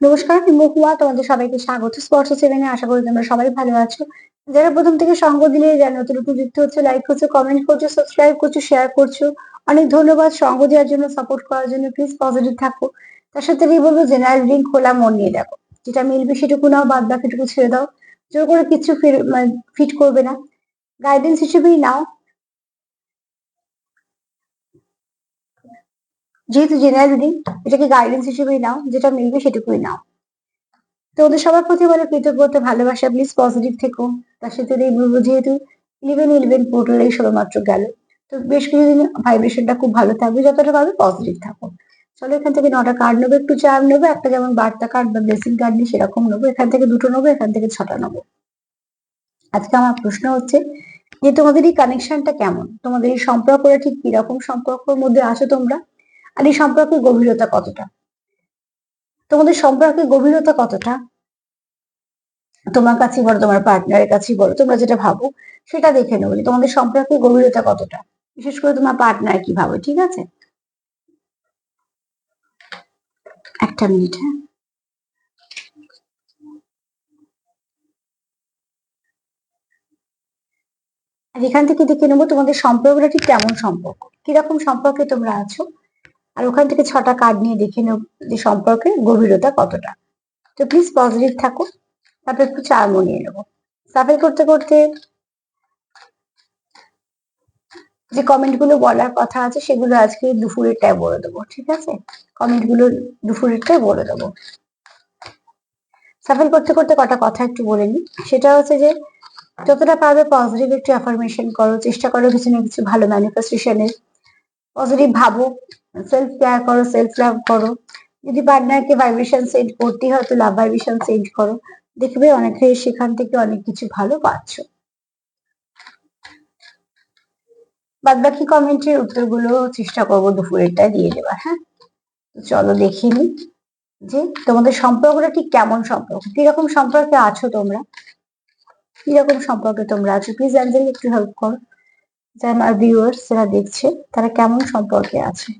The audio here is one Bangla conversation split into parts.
নমস্কার আমি মহুয়া তোমাদের সবাইকে স্বাগত। স্পর্শ সেভেনে আশা করি তোমরা সবাই ভালো আছো। যারা প্রথম থেকে সঙ্গ দিলে যারা নতুন নতুন যুক্ত হচ্ছে লাইক করছ কমেন্ট করছ সাবস্ক্রাইব করছ শেয়ার করছ, অনেক ধন্যবাদ। সঙ্গ দেওয়ার জন্য সাপোর্ট করার জন্য প্লিজ পজিটিভ থাকো। তার সাথে আমি বলব জেনারেল রিডিং খোলা মন নিয়ে দেখো। যেটা মিলবে সেটুকু নাও, বাদ বাকিটুকু ছেড়ে দাও। জোর করে কিছু ফিট করবে না। গাইডেন্স হিসেবেই নাও। যেহেতু জেনারেল রিডিং এটাকে গাইডেন্স হিসেবেই নাও, যেটা মিলবে সেটুকুই নাও। তো ওদের সবার প্রতি বলে কৃতজ্ঞতা, ভালোবাসা প্লিজ পজিটিভ থেকো। তার সাথে এই বলব, যেহেতু ইলেভেন ইলেভেন পোর্টালেই সবেমাত্র গেল। তো বেশ কিছুদিন ভাইব্রেশনটা খুব ভালো থাকবে, যতটা পাবে পজিটিভ থাকো। চলো এখান থেকে নটা কার্ড নেব, একটু চার নেব, একটা যেমন বার্তা কার্ড বা ব্লেসিং কার্ড নিয়ে সেরকম নেব, এখান থেকে দুটো নেব, এখান থেকে ছটা নেব। আজকে আমার প্রশ্ন হচ্ছে যে তোমাদের এই কানেকশনটা কেমন? তোমাদের এই সম্পর্কটা ঠিক কীরকম সম্পর্কের মধ্যে আছো তোমরা? আর সম্পর্কের গভীরতা কতটা? তোমাদের সম্পর্কের গভীরতা কতটা? তোমার কাছে বলো তোমার পার্টনারের কাছে বলো তোমরা যেটা ভাবো সেটা দেখে নেব যে তোমাদের সম্পর্কের গভীরতা কতটা। বিশেষ করে তোমার পার্টনার কি ভাবো, ঠিক আছে? একটা মিনিট হ্যাঁ? আর এখান থেকে দেখে নেব তোমাদের সম্পর্কটা ঠিক কেমন সম্পর্ক? কীরকম সম্পর্কে তোমরা আছো? আর ওখান থেকে ছটা কার্ড নিয়ে দেখে নেব যে সম্পর্কের গভীরতা কতটা। তো প্লিজ পজিটিভ থাকো তারপর একটু চা মনিয়ে নেব। সাফাই করতে করতে যে কমেন্টগুলো বলার কথা আছে, সেগুলো আজকে দুপুরেরটায় বলে দেবো, ঠিক আছে? কমেন্টগুলো দুপুরেরটায় বলে দেবো। সাফাই করতে করতে কটা কথা একটু বলে নি সেটা হচ্ছে যে, যতটা পারবে পজিটিভ একটু অ্যাফার্মেশন করো, চেষ্টা করো কিছু না কিছু ভালো ম্যানিফেস্টেশনের পজিটিভ ভাবো সেলফ কেয়ার করো সেলফ লাভ করো। যদি পার্টনারকে ভাইব্রেশন সেন্ড করতে হয়, তো লাভ ভাইব্রেশন সেন্ড করো। দেখবে অনেকে সেখান থেকে অনেক কিছু ভালো পাচ্ছ। বাদ বাকি কমেন্টের উত্তরগুলো চেষ্টা করব দুপুরেরটা দিয়ে দেবার হ্যাঁ? চলো দেখে নি যে তোমাদের সম্পর্কটা ঠিক কেমন সম্পর্ক? কীরকম সম্পর্কে আছো তোমরা? কীরকম সম্পর্কে তোমরা আছো? প্লিজ অ্যাঞ্জেল একটু হেল্প করো। যারা আমার ভিউয়ার্স যারা দেখছে, তারা কেমন সম্পর্কে আছে?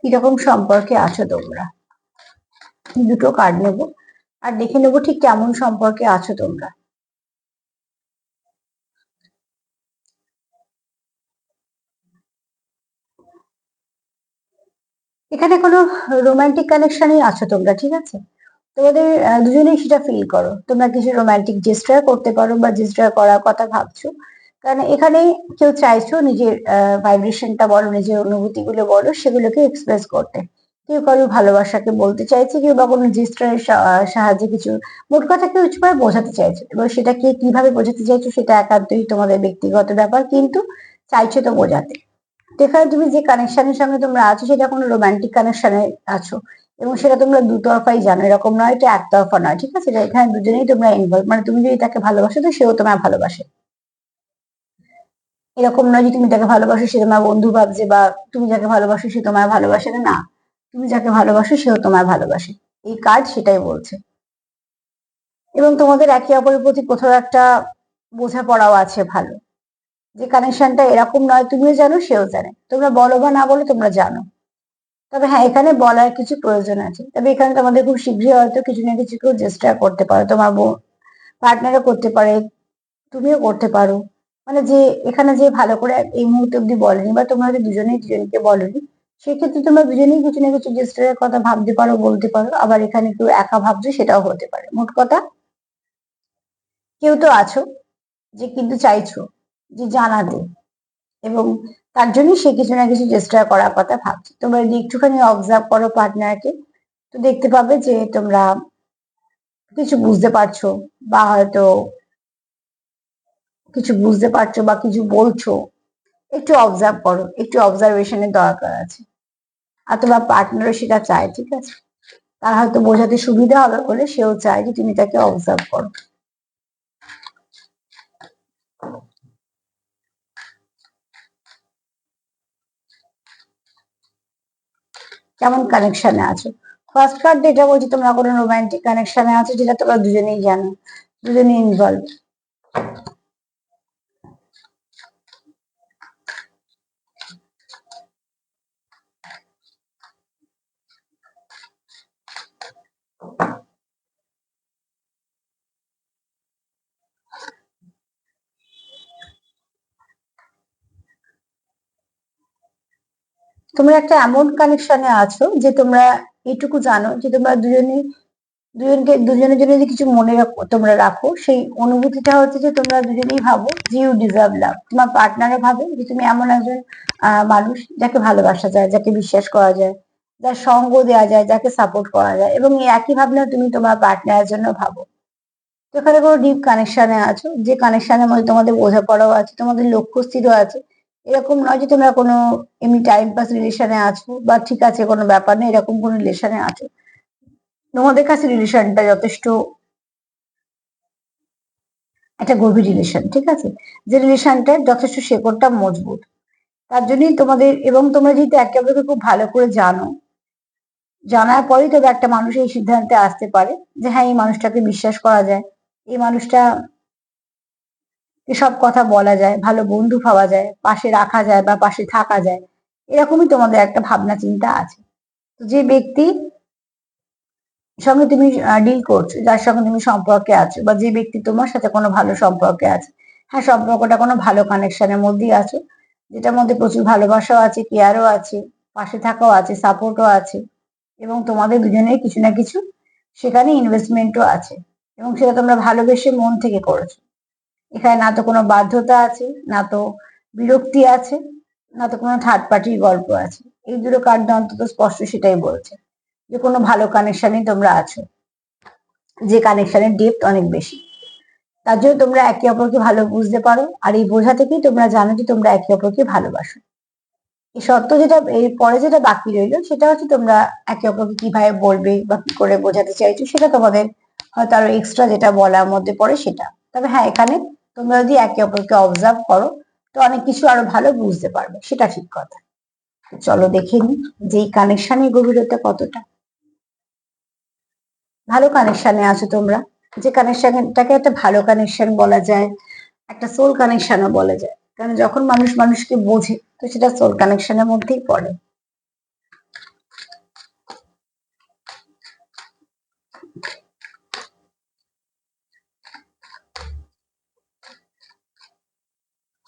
কীরকম সম্পর্কে আছো তোমরা? দুটো কার্ড নেব। আর দেখে নেব ঠিক কেমন সম্পর্কে আছো তোমরা। এখানে কোনো রোমান্টিক কানেকশনই আছো তোমরা, ঠিক আছে? তোমাদের দুজনেই সেটা ফিল করো। তোমরা কিছু রোমান্টিক জেস্টার করতে পারো বা জেস্টার করার কথা ভাবছ। কারণ এখানে কেউ চাইছো নিজের ভাইব্রেশনটা বলো, নিজের অনুভূতিগুলো বলো, সেগুলোকে এক্সপ্রেস করতে। কেউ কারও ভালোবাসাকে বলতে চাইছে, কেউ বা কোনো জেস্টারের সাহায্যে কিছু, মোট কথা কেউ কিছু বোঝাতে চাইছে। এবার সেটা কে কীভাবে বোঝাতে চাইছো সেটা একান্তই তোমাদের ব্যক্তিগত ব্যাপার, কিন্তু চাইছো তো বোঝাতে। এখানে তুমি যে কানেকশনের সঙ্গে তোমরা আছো, সেটা কোনো রোমান্টিক কানেকশনে আছো। এবং সেটা তোমরা দুতরফাই জানো। এরকম নয় এটা একতরফা নয়, ঠিক আছে? এখানে দুজনেই তোমরা ইনভলভ মানে তুমি যদি তাকে ভালোবাসো, তো সেও তোমায় ভালোবাসে। এরকম নয় যে তুমি তাকে ভালোবাসো, সে তোমার বন্ধু ভাবছে বা তুমি যাকে ভালোবাসো, সে তোমায় ভালোবাসে না। তুমি যাকে ভালোবাসো, সেও তোমায় ভালোবাসে। এই কাজ সেটাই বলছে। এবং তোমাদের একে অপরের প্রতি কোথাও একটা বোঝাপড়াও আছে ভালো। যে কানেকশনটা এরকম নয়, তুমিও জানো, সেও জানে। তোমরা বলো বা না বলো, তোমরা জানো। তবে হ্যাঁ এখানে বলার কিছু প্রয়োজন আছে। তবে এখানে তোমাদের খুব শীঘ্রই হয়তো কিছু না কিছু কেউ চেষ্টা করতে পারো। তোমার পার্টনারও করতে পারে, তুমিও করতে পারো। মানে যে, এখানে যে ভালো করে এই মুহূর্তে অব্দি বলেনি বা তোমরা হয়তো দুজনেই দুজনকে বলনি, সেক্ষেত্রে তোমরা দুজনেই কিছু না কিছু জেস্টারের কথা ভাবতে পারো, বলতে পারো। আবার এখানে কেউ একা ভাবছ সেটাও হতে পারে। মোট কথা, কেউ তো আছো, যে কিন্তু চাইছো, যে জানাতে। এবং তার জন্য সে কিছু না কিছু চেষ্টা করার কথা ভাবছে। তোমরা যদি একটুখানি অবজার্ভ করো পার্টনারকে তো দেখতে পাবে যে তোমরা কিছু বুঝতে পারছ বা হয়তো কিছু বুঝতে পারছ বা কিছু বলছো, একটু অবজার্ভ করো, একটু অবজারভেশনের দরকার আছে। আর তোমার পার্টনারও সেটা চায়, ঠিক আছে? তার হয়তো বোঝাতে সুবিধা হবে বলে সেও চায় যে তুমি তাকে অবজার্ভ করো। কেমন কানেকশনে আছো? ফার্স্ট কার্ড যেটা বলছি, তোমরা কোনো রোমান্টিক কানেকশনে আছো, যেটা তোমরা দুজনেই জানো, দুজনেই ইনভলভ তোমরা একটা এমন কানেকশনে আছো যে তোমরা এটুকু জানো যে তোমরা দুজনে, দুজনকে, দুজনের জন্য যদি কিছু মনে রাখো, তোমরা রাখো, সেই অনুভূতিটা হচ্ছে যে তোমরা দুজনেই ভাবো যে ইউ ডিজার্ভ লাভ তোমার পার্টনারে ভাবে যে তুমি এমন একজন মানুষ যাকে ভালোবাসা যায়, যাকে বিশ্বাস করা যায়, যার সঙ্গ দেওয়া যায়, যাকে সাপোর্ট করা যায় এবং এই একই ভাবনা তুমি তোমার পার্টনারের জন্য ভাবো। তো এখানে কোনো ডিপ কানেকশনে আছো? যে কানেকশনের মধ্যে তোমাদের বোঝাপড়াও আছে, তোমাদের লক্ষ্য স্থিরও আছে এরকম নয় যে তোমরা কোনো এমনি টাইম পাস রিলেশনে আছো, বা ঠিক আছে কোনো ব্যাপার নেই, এরকম কোনো রিলেশনে আছো। তোমাদের কাছে রিলেশনটা যথেষ্ট একটা গভীর রিলেশন ঠিক আছে? যে রিলেশনটা যথেষ্ট শেকড়টা মজবুত। তার জন্যই তোমাদের, এবং তোমরা যেহেতু একে অপরকে খুব ভালো করে জানো, জানার পরেই তবে একটা মানুষ এই সিদ্ধান্তে আসতে পারে যে হ্যাঁ এই মানুষটাকে বিশ্বাস করা যায়। এই মানুষটা সব কথা বলা যায়, ভালো বন্ধু পাওয়া যায়, পাশে রাখা যায় বা পাশে থাকা যায়, এরকমই তোমাদের একটা ভাবনা চিন্তা আছে। তো যে ব্যক্তি সঙ্গে তুমি ডিল করছ, যার সঙ্গে তুমি সম্পর্কে আছো বা যে ব্যক্তি তোমার সাথে কোনো ভালো সম্পর্কে আছে হ্যাঁ সম্পর্কটা কোনো ভালো কানেকশনের মধ্যেই আছো, যেটার মধ্যে প্রচুর ভালোবাসাও আছে কেয়ারও আছে, পাশে থাকাও আছে সাপোর্টও আছে এবং তোমাদের দুজনের কিছু না কিছু সেখানে ইনভেস্টমেন্টও আছে এবং সেটা তোমরা ভালোবেসে মন থেকে করেছ। এখানে না তো কোনো বাধ্যতা আছে, না তো বিরক্তি আছে, না তো কোনো থার্ড পার্টির গল্প আছে। এই দুটো কার্ড অন্তত স্পষ্ট সেটাই বলছে যে কোনো ভালো কানেকশনে তোমরা আছো, যে কানেকশনের ডেপথ অনেক বেশি। তার জন্য তোমরা একে অপরকে ভালো বুঝতে পারো আর এই বোঝা থেকেই তোমরা জানো যে তোমরা একে অপরকে ভালোবাসো। এই সত্য যেটা, এর পরে যেটা বাকি রইল সেটা হচ্ছে তোমরা একে অপরকে কীভাবে বলবে বা কি করে বোঝাতে চাইছো সেটা তোমাদের হয়তো আরও এক্সট্রা যেটা বলার মধ্যে পড়ে সেটা। তবে হ্যাঁ এখানে তোমরা যদি একে অপরকে অবজার্ভ করো, তো অনেক কিছু আরও ভালো বুঝতে পারবে, সেটা ঠিক কথা। চলো দেখে নি যে এই কানেকশনের গভীরতা কতটা। ভালো কানেকশনে আছো তোমরা, যে কানেকশনটাকে একটা ভালো কানেকশন বলা যায়, একটা সোল কানেকশনও বলা যায়। কারণ যখন মানুষ মানুষকে বোঝে, তো সেটা সোল কানেকশনের মধ্যেই পড়ে।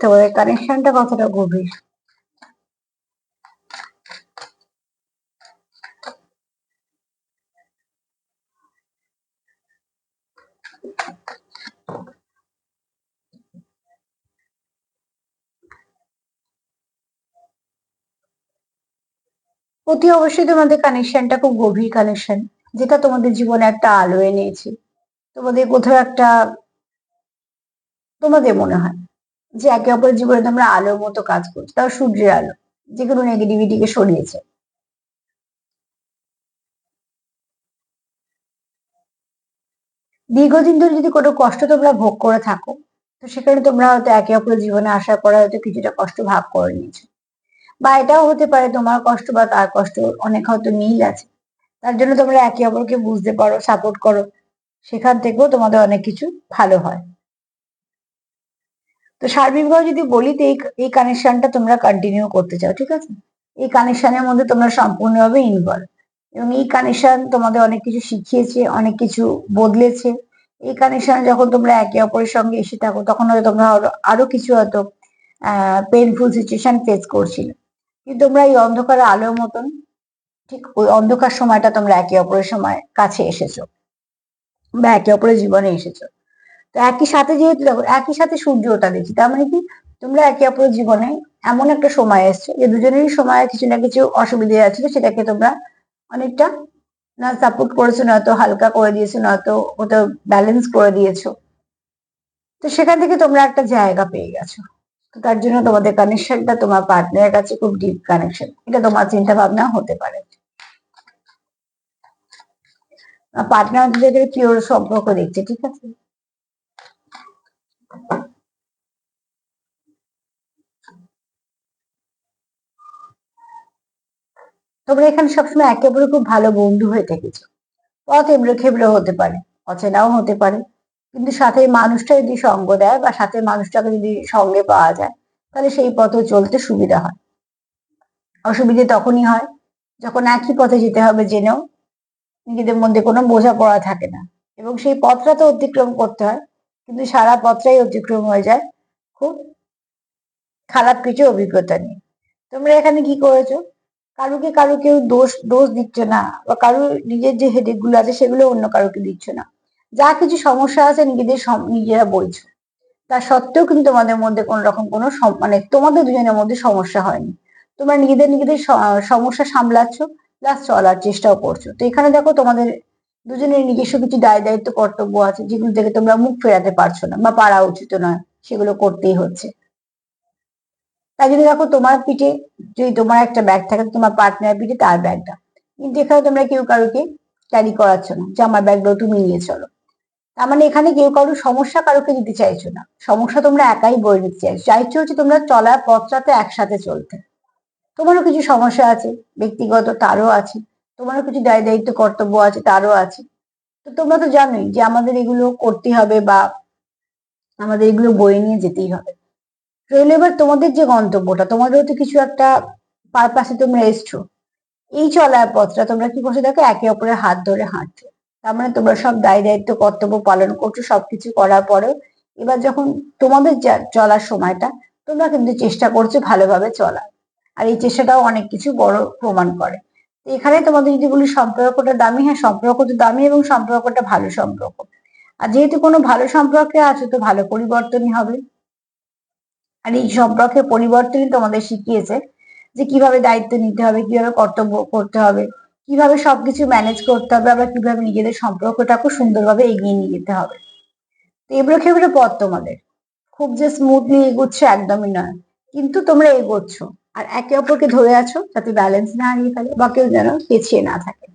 তোমাদের কানেকশনটা কতটা গভীর? অতি অবশ্যই তোমাদের কানেকশনটা খুব গভীর কানেকশন যেটা তোমাদের জীবনে একটা আলো এনেছে। তোমাদের কোথাও একটা তোমাদের মনে হয়। যে একে অপরের জীবনে তোমরা আলোর মতো কাজ করছ, তাও সূর্যের আলো, যে কোনো নেগেটিভিটিকে সরিয়েছে। দীর্ঘদিন ধরে যদি কোনো কষ্ট তোমরা ভোগ করে থাকো, তো সেখানে তোমরা হয়তো একে অপরের জীবনে আসার পরে হয়তো কিছুটা কষ্ট ভাগ করে নিয়েছো। বা এটাও হতে পারে তোমার কষ্ট বা তার কষ্ট অনেক হয়তো মিল আছে। তার জন্য তোমরা একে অপরকে বুঝতে পারো সাপোর্ট করো, সেখান থেকেও তোমাদের অনেক কিছু ভালো হয়। তো সার্বিকভাবে যদি বলি তো এই কানেকশনটা তোমরা কন্টিনিউ করতে চাও, ঠিক আছে? এই কানেকশনের মধ্যে তোমরা সম্পূর্ণভাবে ইনভলভ এবং এই কানেকশন তোমাদের অনেক কিছু শিখিয়েছে, অনেক কিছু বদলেছে। এই কানেকশনে যখন তোমরা একে অপরের সঙ্গে এসে থাকো, তখন হয়তো তোমরা আরও কিছু হয়তো পেনফুল সিচুয়েশন ফেস করছিলে। কিন্তু তোমরা এই অন্ধকার আলোর মতন, ঠিক ওই অন্ধকার সময়টা তোমরা একে অপরের সময় কাছে এসেছ, বা একে অপরের জীবনে এসেছ। তো একই সাথে যেহেতু দেখো, একই সাথে সূর্য ওটা দেখি তার মানে কি? তোমরা একে অপরের জীবনে এমন একটা সময় এসছো যে দুজনেরই সময় কিছু না কিছু অসুবিধে আছে সেটাকে তোমরা অনেকটা না সাপোর্ট করেছ নয়তো হালকা করে দিয়েছ নয়তো ওটা ব্যালেন্স করে দিয়েছ। তো সেখান থেকে তোমরা একটা জায়গা পেয়ে গেছো। তো তার জন্য তোমাদের কানেকশনটা তোমার পার্টনারের কাছে খুব ডিপ কানেকশন এটা তোমার চিন্তা ভাবনা হতে পারে। পার্টনার পিওর সম্পর্ক দেখছে, ঠিক আছে? তোমরা এখানে সবসময় একেবারে খুব ভালো বন্ধু হয়ে থেকেছো। পথ এবড়ো খেবড়ো হতে পারে, অচেনাও হতে পারে, কিন্তু সাথে মানুষটা যদি সঙ্গ দেয় বা সাথে মানুষটাকে যদি সঙ্গে পাওয়া যায়, তাহলে সেই পথে চলতে সুবিধা হয়। অসুবিধে তখনই হয় যখন একই পথে যেতে হবে জেনেও। নিজেদের মধ্যে কোনো বোঝাপড়া থাকে না এবং সেই পথটা তো অতিক্রম করতে হয়। কিন্তু সারা পথটাই অতিক্রম হয়ে যায়। খুব খারাপ কিছু অভিজ্ঞতা নিয়ে তোমরা এখানে কি করেছ? কারুকে কারু কেউ দোষ দোষ দিচ্ছে না বা কারু নিজের যে হেডেকগুলো আছে সেগুলো অন্য কারুকে দিচ্ছ না। যা কিছু সমস্যা আছে নিজেদের নিজেরা বলছো। তা সত্ত্বেও কিন্তু তোমাদের মধ্যে কোন রকম কোনো মানে তোমাদের দুজনের মধ্যে সমস্যা হয়নি। তোমরা নিজেদের নিজেদের সমস্যা সামলাচ্ছ প্লাস চলার চেষ্টাও করছ। তো এখানে দেখো তোমাদের দুজনের নিজস্ব কিছু দায় দায়িত্ব, কর্তব্য আছে যেগুলো থেকে তোমরা মুখ ফেরাতে পারছ না বা পারা উচিত নয়, সেগুলো করতেই হচ্ছে। তাই জন্য দেখো তোমার পিঠে যদি তোমার একটা ব্যাগ থাকে তোমার পার্টনার পিঠে তার ব্যাগটা কিন্তু এখানে তোমরা কেউ কারোকে ক্যারি করাচ্ছ না, যে আমার ব্যাগটাও তুমি নিয়ে চলো। তার মানে এখানে কেউ কারোর সমস্যা কারোকে দিতে চাইছো না। সমস্যা তোমরা একাই বয়ে নিতে চাইছো। চাইছো হচ্ছে তোমরা চলার পথটাতে একসাথে চলতে। তোমারও কিছু সমস্যা আছে, ব্যক্তিগত তারও আছে। তোমারও কিছু দায় দায়িত্ব, কর্তব্য আছে, তারও আছে। তো তোমরা তো জানোই যে আমাদের এগুলো করতে হবে বা আমাদের এগুলো বয়ে নিয়ে যেতেই হবে। রইল এবার তোমাদের যে গন্তব্যটা তোমাদেরও তো কিছু একটা পারপাসে তোমরা এসছো। এই চলার পথটা তোমরা কি করছ দেখো, একে অপরের হাত ধরে হাঁটছো। তার মানে তোমরা সব দায় দায়িত্ব, কর্তব্য পালন করছ, সবকিছু করার পরেও এবার যখন তোমাদের চলার সময়টা, তোমরা কিন্তু চেষ্টা করছ ভালোভাবে চলার। আর এই চেষ্টাটাও অনেক কিছু বড় প্রমাণ করে। এখানে তোমাদের যদি বলি সম্পর্কটা দামি হ্যাঁ সম্পর্ক তো দামি এবং সম্পর্কটা ভালো সম্পর্ক। আর যেহেতু কোনো ভালো সম্পর্কে আছো তো ভালো পরিবর্তনই হবে। আর এই সম্পর্কে পরিবর্তনই তোমাদের শিখিয়েছে যে কীভাবে দায়িত্ব নিতে হবে, কীভাবে কর্তব্য করতে হবে, কীভাবে সবকিছু ম্যানেজ করতে হবে, আবার কীভাবে নিজেদের সম্পর্কটাকে সুন্দরভাবে এগিয়ে নিয়ে যেতে হবে। তো এবড়ো খেবড়ো পথ তোমাদের। খুব যে স্মুথলি এগোচ্ছে একদমই নয়, কিন্তু তোমরা এগোচ্ছ। আর একে অপরকে ধরে আছো যাতে ব্যালেন্স না হারিয়ে ফেলে বা কেউ যেন পেছিয়ে না থাকে।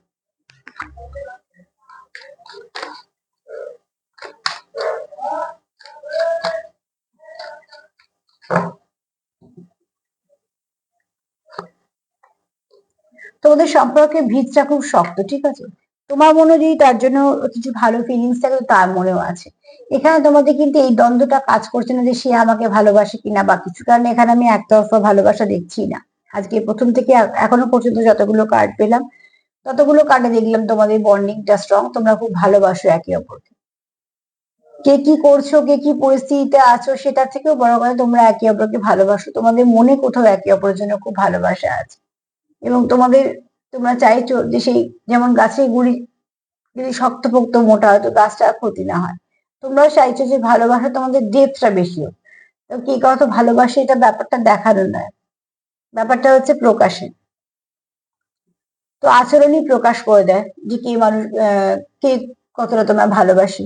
তোমাদের সম্পর্কে ভিতটা খুব শক্ত, ঠিক আছে? তোমার মনে যদি তার জন্য কিছু ভালো ফিলিংস থাকে, তার মনেও আছে। এখানে তোমাদের কিন্তু এই দ্বন্দ্বটা কাজ করছে না যে সে আমাকে ভালোবাসে কিনা বা কিছু, কারণ এখানে আমি একতরফা ভালোবাসা দেখছি না। আজকে প্রথম থেকে এখনও পর্যন্ত যতগুলো কার্ড পেলাম, ততগুলো কার্ডে দেখলাম তোমাদের বন্ডিংটা স্ট্রং তোমরা খুব ভালোবাসো একে অপরকে। কে কি করছ, কে কি পরিস্থিতিতে আছো সেটা থেকেও বড় কথা, তোমরা একে অপরকে ভালোবাসো। তোমাদের মনে কোথাও একে অপরের জন্য খুব ভালোবাসা আছে। এবং তোমাদের তোমরা চাইছো যে সেই যেমন গাছের গুড়ি যদি শক্তপোক্ত মোটা হয়, তো গাছটা ক্ষতি না হয়। তোমরাও চাইছো যে ভালোবাসা তোমাদের ডেপটা বেশি হোক। তো কি কথা ভালোবাসে, এটা ব্যাপারটা দেখানো নয়। ব্যাপারটা হচ্ছে প্রকাশে তো আচরণই প্রকাশ করে দেয় যে কে মানুষ কে কতটা তোমরা ভালোবাসি।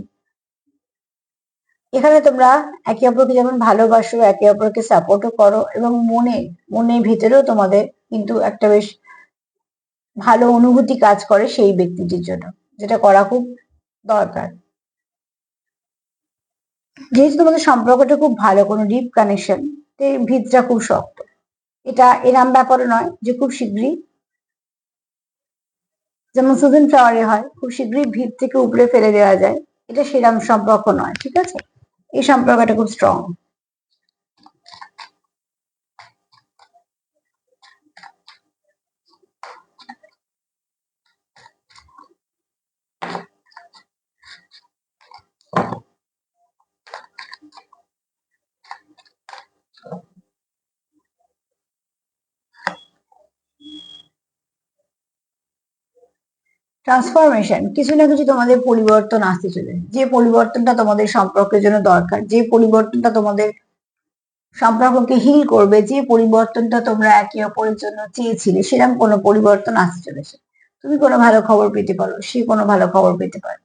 এখানে তোমরা একে অপরকে যেমন ভালোবাসো, একে অপরকে সাপোর্টও করো এবং মনে, মনের ভিতরেও তোমাদের কিন্তু একটা বেশ ভালো অনুভূতি কাজ করে সেই ব্যক্তিটির জন্য, যেটা করা খুব দরকার। যেহেতু তোমাদের সম্পর্কটা খুব ভালো, কোনো ডিপ কানেকশন ভিতটা খুব শক্ত। এটা এরাম ব্যাপারও নয় যে খুব শীঘ্রই যেমন সুদিন ফ্লাওয়ারে হয়, খুব শীঘ্রই ভিত থেকে উপরে ফেলে দেওয়া যায়। এটা সেরাম সম্পর্ক নয়, ঠিক আছে? এই সম্পর্কটা খুব স্ট্রং ট্রান্সফরমেশন কিছু না কিছু তোমাদের পরিবর্তন আসতে চলে যে পরিবর্তনটা তোমাদের সম্পর্কের জন্য দরকার, যে পরিবর্তনটা তোমাদের সম্পর্ককে হিল করবে, যে পরিবর্তনটা তোমরা একে অপরের জন্য চেয়েছিলে, সেরকম কোনো পরিবর্তন আসতে চলেছে। তুমি কোনো ভালো খবর পেতে পারো, সে কোনো ভালো খবর পেতে পারে।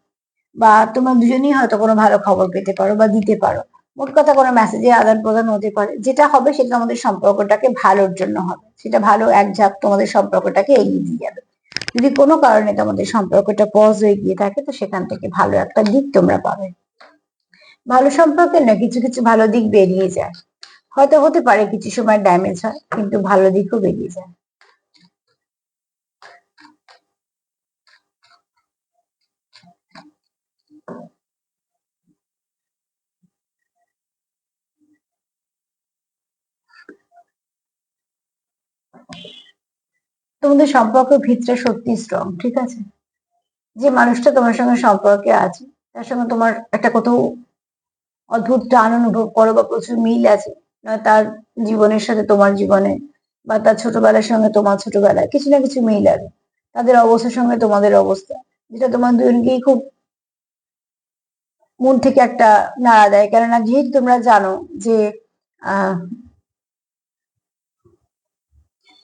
বা তোমরা দুজনেই হয়তো কোনো ভালো খবর পেতে পারো বা দিতে পারো। মোট কথা কোনো মেসেজে আদান প্রদান হতে পারে। যেটা হবে সেটা আমাদের সম্পর্কটাকে ভালোর জন্য হবে। সেটা ভালো এক ঝাঁক তোমাদের সম্পর্কটাকে এগিয়ে দিয়ে যাবে। যদি কোনো কারণে তোমাদের সম্পর্কটা পজ হয়ে গিয়ে থাকে, তো সেখান থেকে ভালো একটা দিক তোমরা পাবে। ভালো সম্পর্কে না কিছু কিছু ভালো দিক বেরিয়ে যায়। হয়তো হতে পারে কিছু সময় ড্যামেজ হয়, কিন্তু ভালো দিকও বেরিয়ে যায়। তোমাদের সম্পর্ক ভিতরে সত্যি স্ট্রং ঠিক আছে? যে মানুষটা তোমার সঙ্গে সম্পর্কে আছে, তার সঙ্গে তোমার একটা কোথাও অদ্ভুত টান অনুভব করো বা প্রচুর মিল আছে তার জীবনের সাথে তোমার জীবনে বা তার ছোটবেলার সঙ্গে তোমার ছোটবেলায় কিছু না কিছু মিল আছে। তাদের অবস্থার সঙ্গে তোমাদের অবস্থা, যেটা তোমার দুজনকেই খুব মন থেকে একটা নাড়া দেয়। কেননা যেহেতু তোমরা জানো যে, আহ,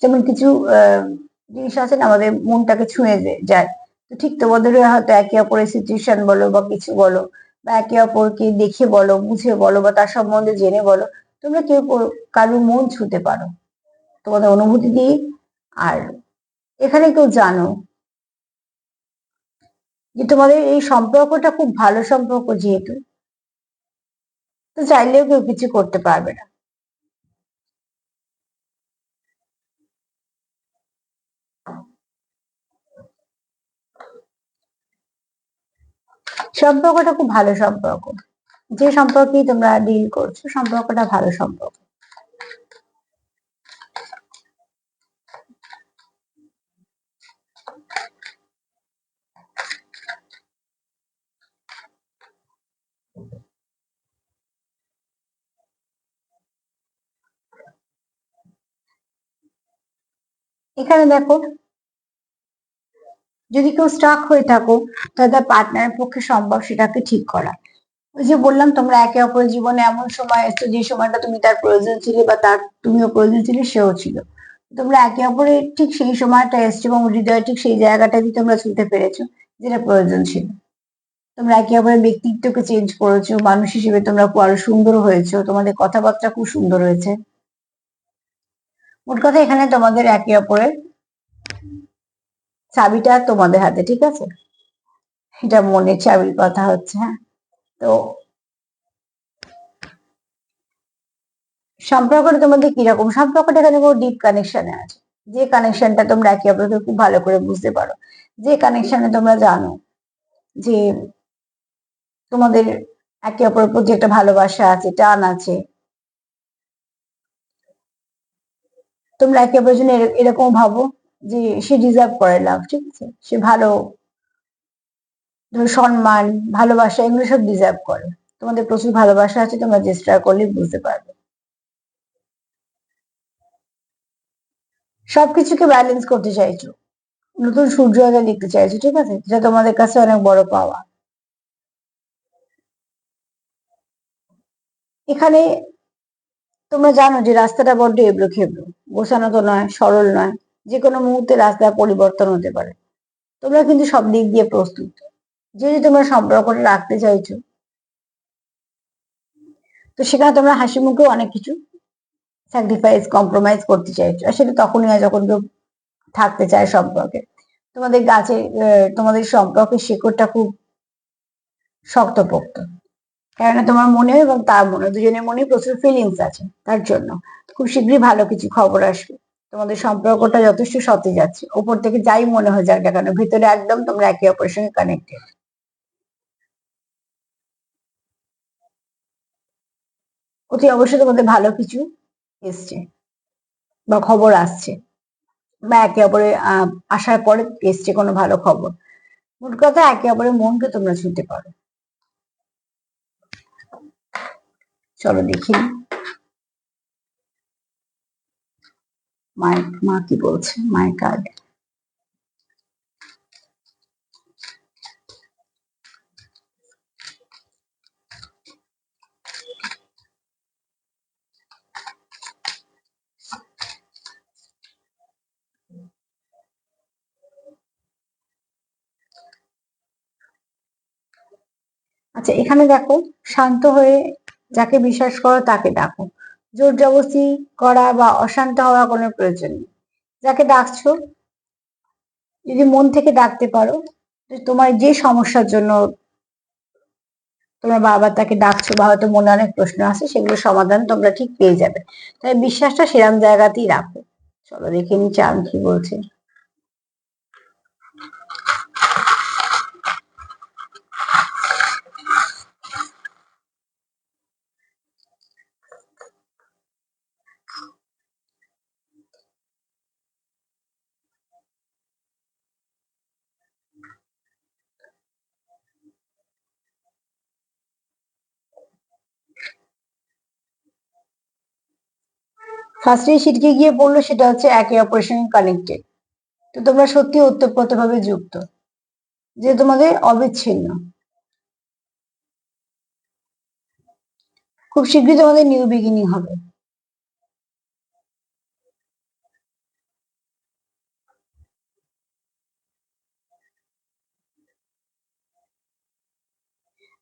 যেমন কিছু, আহ জিনিস আছে না, আমাদের মনটাকে ছুঁয়ে যায়। তো ঠিক তোমাদের হয়তো একে অপরের সিচুয়েশন বলো বা কিছু বলো, বা একে অপরকে দেখে বলো, বুঝে বলো, বা তার সম্বন্ধে জেনে বলো, তোমরা কেউ কারোর মন ছুঁতে পারো। তোমাদের অনুভূতি দিয়ে, আর এখানে কেউ জানো যে তোমাদের এই সম্পর্কটা খুব ভালো সম্পর্ক যেহেতু, তো চাইলেও কেউ কিছু করতে পারবে না। সম্পর্কটা খুব ভালো সম্পর্ক। যে সম্পর্কেই তোমরা ডিল করছ সম্পর্কটা ভালো সম্পর্ক। এখানে দেখো যদি কেউ স্টাক হয়ে থাকো তাহলে পার্টনারের পক্ষে সম্ভব সেটাকে ঠিক করা। ওই যে বললাম, তোমরা একে অপরের জীবনে এমন সময় এসছো, যে সময়টা তুমি তার প্রয়োজন ছিলে বা তার তুমিও প্রয়োজন ছিলে, সেও ছিল। তোমরা একে অপরের ঠিক সেই সময়টা এসছো এবং হৃদয় ঠিক সেই জায়গাটাতে তোমরা ছুটে পেরেছ, যেটা প্রয়োজন ছিল। তোমরা একে অপরের ব্যক্তিত্বকে চেঞ্জ করেছ, মানুষ হিসেবে তোমরা আরও সুন্দর হয়েছো, তোমাদের কথাবার্তা খুব সুন্দর হয়েছে। মোট কথা এখানে তোমাদের একে অপরের চাবিটা তোমাদের হাতে, ঠিক আছে? এটা মনের চাবির কথা হচ্ছে হ্যাঁ? তো সম্পর্কটা তোমাদের কীরকম? সম্পর্কটা এখানে কোনো ডিপ কানেকশনে আছে। যে কানেকশনটা তোমরা একে অপরকে খুব ভালো করে বুঝতে পারো। যে কানেকশনে তোমরা জানো যে তোমাদের একে অপরের প্রতি একটা ভালোবাসা আছে, টান আছে, তোমরা একে অপরের জন্য এরকম ভাবো? যে সে ডিজার্ভ করে লাভ ঠিক আছে? সে ভালো সম্মান, ভালোবাসা এগুলো সব ডিজার্ভ করে। তোমাদের প্রচুর ভালোবাসা আছে, তোমরা চেষ্টা করলে বুঝতে পারবে। সবকিছুকে ব্যালেন্স করতে চাইছো। নতুন সূর্যোদয় দেখতে চাইছো, ঠিক আছে? যেটা তোমাদের কাছে অনেক বড় পাওয়া এখানে তোমরা জানো যে রাস্তাটা বড্ড এবড়ো খেবড়ো গোছানো তো নয়, সরল নয়। যে কোনো মুহূর্তে রাস্তা পরিবর্তন হতে পারে। তোমরা কিন্তু সব দিক দিয়ে প্রস্তুত। যদি তোমরা সম্পর্কটা রাখতে চাইছো, তো সেখানে তোমরা হাসি মুখেও অনেক কিছু স্যাক্রিফাইস কম্প্রোমাইজ করতে চাইছো। আর সেটা তখনই হয় যখন কেউ থাকতে চায় সম্পর্কে। তোমাদের গাছে তোমাদের সম্পর্কে শিকড়টা খুব শক্তপোক্ত। কেননা তোমার মনে এবং তার মনে দুজনের মনে প্রচুর ফিলিংস আছে তার জন্য। খুব শীঘ্রই ভালো কিছু খবর আসবে। তোমাদের সম্পর্কটা যথেষ্ট সতেজ আছে। ওপর থেকে যাই মনে হয় যাক কেন, ভিতরে একদম তোমরা একে অপরের সঙ্গে কানেক্টেড অতি অবশ্যই তোমাদের ভালো কিছু এসছে বা খবর আসছে বা একে অপরে আসার পরে এসছে কোনো ভালো খবর। মোট কথা একে অপরের মনকে তোমরা শুনতে পারো। চলো দেখি। মায়ের, মা কি বলছে? মাই কার্ড আচ্ছা এখানে দেখো, শান্ত হয়ে যাকে বিশ্বাস করো তাকে ডাকো। জোর জবরদস্তি করা বা অশান্ত হওয়া কোনো প্রয়োজন নেই। যাকে ডাকছো, যদি মন থেকে ডাকতে পারো তোমার যে সমস্যার জন্য তোমরা বারবার তাকে ডাকছো বা হয়তো মনে অনেক প্রশ্ন আছে, সেগুলো সমাধান তোমরা ঠিক পেয়ে যাবে। তাই বিশ্বাসটা সেরাম জায়গাতেই রাখো। চলো দেখে নি চান কি বলছে। ফার্স্টে সিটকে গিয়ে বলল সেটা হচ্ছে একে অপরের সঙ্গে কানেক্টেড তো তোমরা সত্যি ওতপ্রোতভাবে যুক্ত, যে তোমাদের অবিচ্ছিন্ন। খুব শীঘ্রই তোমাদের নিউ বিগিনিং হবে।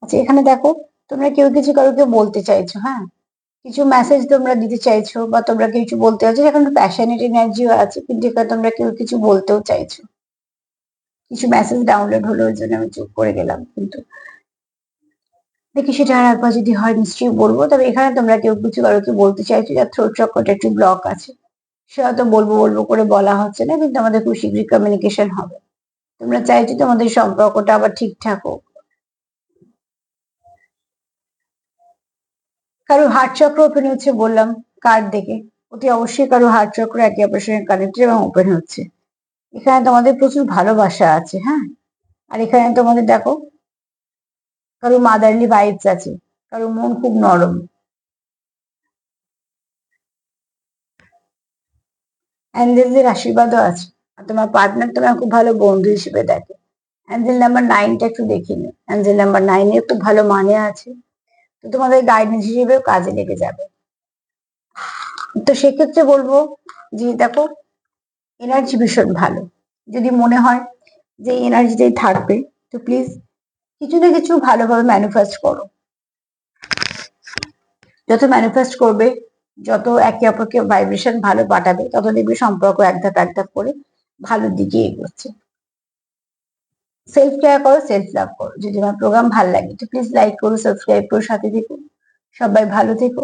আচ্ছা এখানে দেখো, তোমরা কেউ কিছু কারোকে বলতে চাইছো হ্যাঁ? কিছু মেসেজ তোমরা দিতে চাইছো বা তোমরা কিছু বলতে চাইছো, এখানে প্যাশনেট এনার্জিও আছে, কিন্তু এখানে তোমরা কেউ কিছু বলতেও চাইছো। কিছু মেসেজ ডাউনলোড হলো, ওই জন্য আমি চুপ করে গেলাম কিন্তু। দেখি সেটা আর একবার যদি হয়, নিশ্চয়ই বলব। তবে এখানে তোমরা কেউ কিছু কারোকে বলতে চাইছো, যার থ্রোট চক্রটা একটু ব্লক আছে। সে হয়তো বলব বলব করে বলা হচ্ছে না, কিন্তু আমাদের খুব শীঘ্রই কমিউনিকেশন হবে। তোমরা চাইছো তোমাদের সম্পর্কটা আবার ঠিকঠাক হোক কারও হার্ট চক্র ওপেন হচ্ছে বললাম কার্ড দেখে। অতি অবশ্যই কারও হার্ট চক্র একে অপরের সঙ্গে কানেক্টেড এবং ওপেন হচ্ছে। এখানে তোমাদের প্রচুর ভালোবাসা আছে হ্যাঁ? আর এখানে তোমাদের দেখো কারও মাদারলি ভাইবস আছে কারও মন খুব নরম। অ্যাঞ্জেলদের আশীর্বাদও আছে। আর তোমার পার্টনার তোমার খুব ভালো বন্ধু হিসেবে দেখে। অ্যাঞ্জেল নাম্বার নাইনটা একটু দেখিনি অ্যাঞ্জেল নাম্বার নাইনে খুব ভালো মানে আছে। তো তোমাদের গাইডেন্স হিসেবেও কাজে লেগে যাবে। তো সেক্ষেত্রে বলব যে দেখো এনার্জি ভীষণ ভালো। যদি মনে হয় যে এনার্জিটাই থাকবে, তো প্লিজ কিছু না কিছু ভালোভাবে ম্যানিফেস্ট করো। যত ম্যানিফেস্ট করবে, যত একে অপরকে ভাইব্রেশন ভালো পাঠাবে, তত দেখবে সম্পর্ক এক ধাপ এক ধাপ করে ভালোর দিকে এগোচ্ছে। সেলফ কেয়ার করো সেলফ লাভ করো। যদি আমার প্রোগ্রাম ভালো লাগে, তো প্লিজ লাইক করো সাবস্ক্রাইব করো, সাথে থেকো, সবাই ভালো থেকো।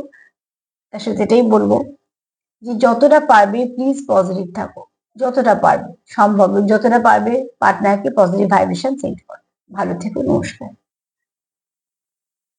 তার সাথে এটাই বলব যে যতটা পারবে প্লিজ পজিটিভ থাকো। যতটা পারবে, সম্ভব। যতটা পারবে পার্টনারকে পজিটিভ ভাইব্রেশন সেন্ড করো। ভালো থেকো, নমস্কার।